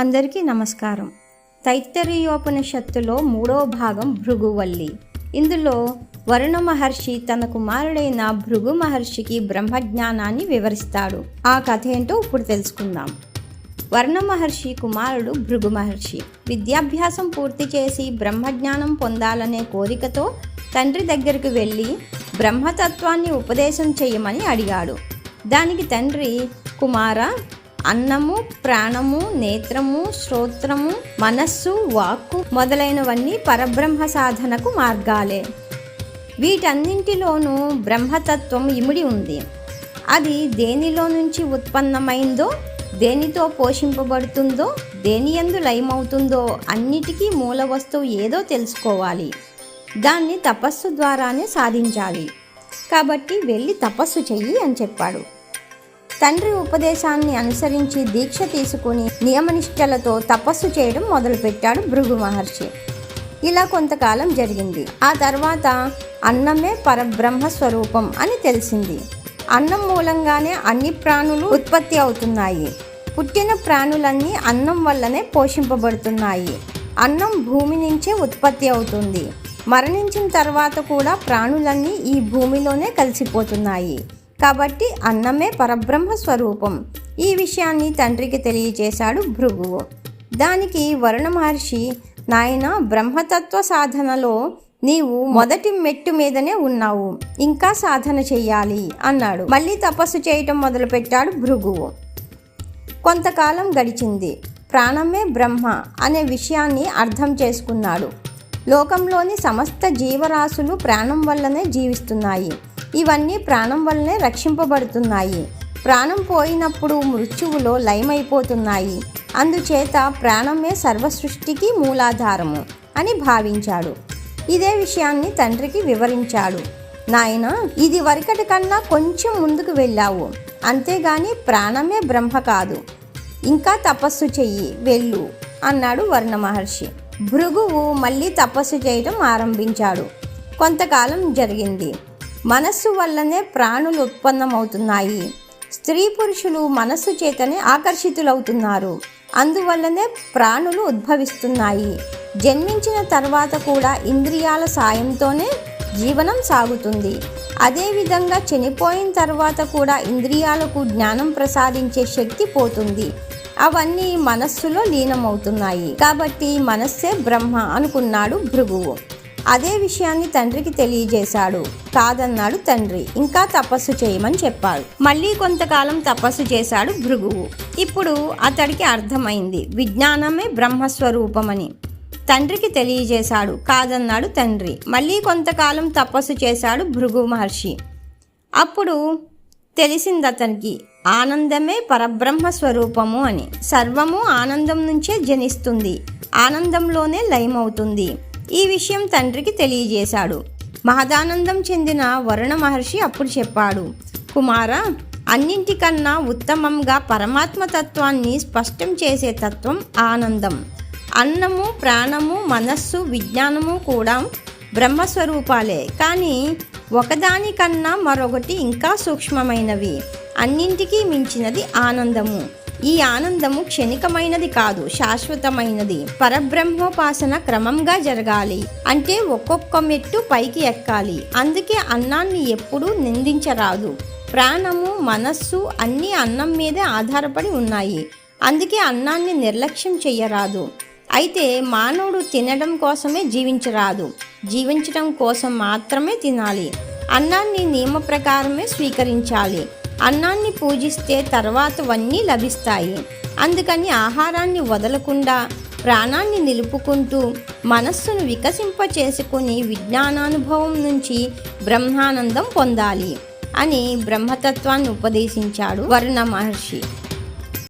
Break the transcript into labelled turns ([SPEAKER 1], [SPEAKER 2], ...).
[SPEAKER 1] అందరికీ నమస్కారం. తైత్తరీయోపనిషత్తులో మూడో భాగం భృగువల్లి. ఇందులో వరుణ మహర్షి తన కుమారుడైన భృగు మహర్షికి బ్రహ్మజ్ఞానాన్ని వివరిస్తాడు. ఆ కథ ఏంటో ఇప్పుడు తెలుసుకుందాం. వర్ణ మహర్షి కుమారుడు భృగు మహర్షి. విద్యాభ్యాసం పూర్తి చేసి బ్రహ్మజ్ఞానం పొందాలనే కోరికతో తండ్రి దగ్గరికి వెళ్ళి బ్రహ్మతత్వాన్ని ఉపదేశం చేయమని అడిగాడు. దానికి తండ్రి కుమార అన్నము ప్రాణము నేత్రము శ్రోత్రము మనస్సు వాక్కు మొదలైనవన్నీ పరబ్రహ్మ సాధనకు మార్గాలే. వీటన్నింటిలోనూ బ్రహ్మతత్వం ఇమిడి ఉంది. అది దేనిలో నుంచి ఉత్పన్నమైందో దేనితో పోషింపబడుతుందో దేని ఎందు లయమవుతుందో అన్నిటికీ మూల వస్తువు ఏదో తెలుసుకోవాలి. దాన్ని తపస్సు ద్వారానే సాధించాలి. కాబట్టి వెళ్ళి తపస్సు చెయ్యి అని చెప్పాడు. తండ్రి ఉపదేశాన్ని అనుసరించి దీక్ష తీసుకుని నియమనిష్టలతో తపస్సు చేయడం మొదలుపెట్టాడు భృగు మహర్షి. ఇలా కొంతకాలం జరిగింది. ఆ తర్వాత అన్నమే పరబ్రహ్మ స్వరూపం అని తెలిసింది. అన్నం మూలంగానే అన్ని ప్రాణులు ఉత్పత్తి అవుతున్నాయి. పుట్టిన ప్రాణులన్నీ అన్నం వల్లనే పోషింపబడుతున్నాయి. అన్నం భూమి నుంచే ఉత్పత్తి అవుతుంది. మరణించిన తర్వాత కూడా ప్రాణులన్నీ ఈ భూమిలోనే కలిసిపోతున్నాయి. కాబట్టి అన్నమే పరబ్రహ్మ స్వరూపం. ఈ విషయాన్ని తండ్రికి తెలియజేశాడు భృగువు. దానికి వరుణ మహర్షి నాయన బ్రహ్మతత్వ సాధనలో నీవు మొదటి మెట్టు మీదనే ఉన్నావు. ఇంకా సాధన చెయ్యాలి అన్నాడు. మళ్ళీ తపస్సు చేయటం మొదలుపెట్టాడు భృగువు. కొంతకాలం గడిచింది. ప్రాణమే బ్రహ్మ అనే విషయాన్ని అర్థం చేసుకున్నాడు. లోకంలోని సమస్త జీవరాశులు ప్రాణం వల్లనే జీవిస్తున్నాయి. ఇవన్నీ ప్రాణం వల్లనే రక్షింపబడుతున్నాయి. ప్రాణం పోయినప్పుడు మృత్యువులో లయమైపోతున్నాయి. అందుచేత ప్రాణమే సర్వసృష్టికి మూలాధారము అని భావించాడు. ఇదే విషయాన్ని తండ్రికి వివరించాడు. నాయన ఇది వరకటి కన్నా కొంచెం ముందుకు వెళ్ళావు. అంతేగాని ప్రాణమే బ్రహ్మ కాదు. ఇంకా తపస్సు చెయ్యి వెళ్ళు అన్నాడు వర్ణ మహర్షి భృగువు మళ్ళీ తపస్సు చేయడం ఆరంభించాడు. కొంతకాలం జరిగింది. మనస్సు వల్లనే ప్రాణులు ఉత్పన్నమవుతున్నాయి. స్త్రీ పురుషులు మనస్సు చేతనే ఆకర్షితులవుతున్నారు. అందువల్లనే ప్రాణులు ఉద్భవిస్తున్నాయి. జన్మించిన తర్వాత కూడా ఇంద్రియాల సాయంతోనే జీవనం సాగుతుంది. అదేవిధంగా చనిపోయిన తర్వాత కూడా ఇంద్రియాలకు జ్ఞానం ప్రసాదించే శక్తి పోతుంది. అవన్నీ మనస్సులో లీనమవుతున్నాయి. కాబట్టి మనస్సే బ్రహ్మ అనుకున్నాడు భృగువు. అదే విషయాన్ని తండ్రికి తెలియజేశాడు. కాదన్నాడు తండ్రి. ఇంకా తపస్సు చేయమని చెప్పాడు. మళ్ళీ కొంతకాలం తపస్సు చేశాడు భృగువు. ఇప్పుడు అతడికి అర్థమైంది. విజ్ఞానమే బ్రహ్మస్వరూపమని. తండ్రికి తెలియజేశాడు. కాదన్నాడు తండ్రి. మళ్ళీ కొంతకాలం తపస్సు చేశాడు భృగు మహర్షి. అప్పుడు తెలిసింది అతనికి ఆనందమే పరబ్రహ్మ స్వరూపము అని. సర్వము ఆనందం నుంచే జనిస్తుంది. ఆనందంలోనే లయమవుతుంది. ఈ విషయం తండ్రికి తెలియజేశాడు. మహదానందం చెందిన వరుణ మహర్షి అప్పుడు చెప్పాడు కుమార అన్నింటికన్నా ఉత్తమంగా పరమాత్మ తత్వాన్ని స్పష్టం చేసే తత్వం ఆనందం. అన్నము ప్రాణము మనస్సు విజ్ఞానము కూడా బ్రహ్మస్వరూపాలే. కానీ ఒకదానికన్నా మరొకటి ఇంకా సూక్ష్మమైనవి. అన్నింటికీ మించినది ఆనందము. ఈ ఆనందము క్షణికమైనది కాదు శాశ్వతమైనది. పరబ్రహ్మోపాసన క్రమంగా జరగాలి. అంటే ఒక్కొక్క మెట్టు పైకి ఎక్కాలి. అందుకే అన్నాన్ని ఎప్పుడూ నిందించరాదు. ప్రాణము మనస్సు అన్నీ అన్నం మీదే ఆధారపడి ఉన్నాయి. అందుకే అన్నాన్ని నిర్లక్ష్యం చెయ్యరాదు. అయితే మానవుడు తినడం కోసమే జీవించరాదు. జీవించడం కోసం మాత్రమే తినాలి. అన్నాన్ని నియమ ప్రకారమే స్వీకరించాలి. అన్నాన్ని పూజిస్తే తర్వాతవన్నీ లభిస్తాయి. అందుకని ఆహారాన్ని వదలకుండా ప్రాణాన్ని నిలుపుకుంటూ మనస్సును వికసింప చేసుకుని విజ్ఞానానుభవం నుంచి బ్రహ్మానందం పొందాలి అని బ్రహ్మతత్వాన్ని ఉపదేశించాడు వరుణ మహర్షి.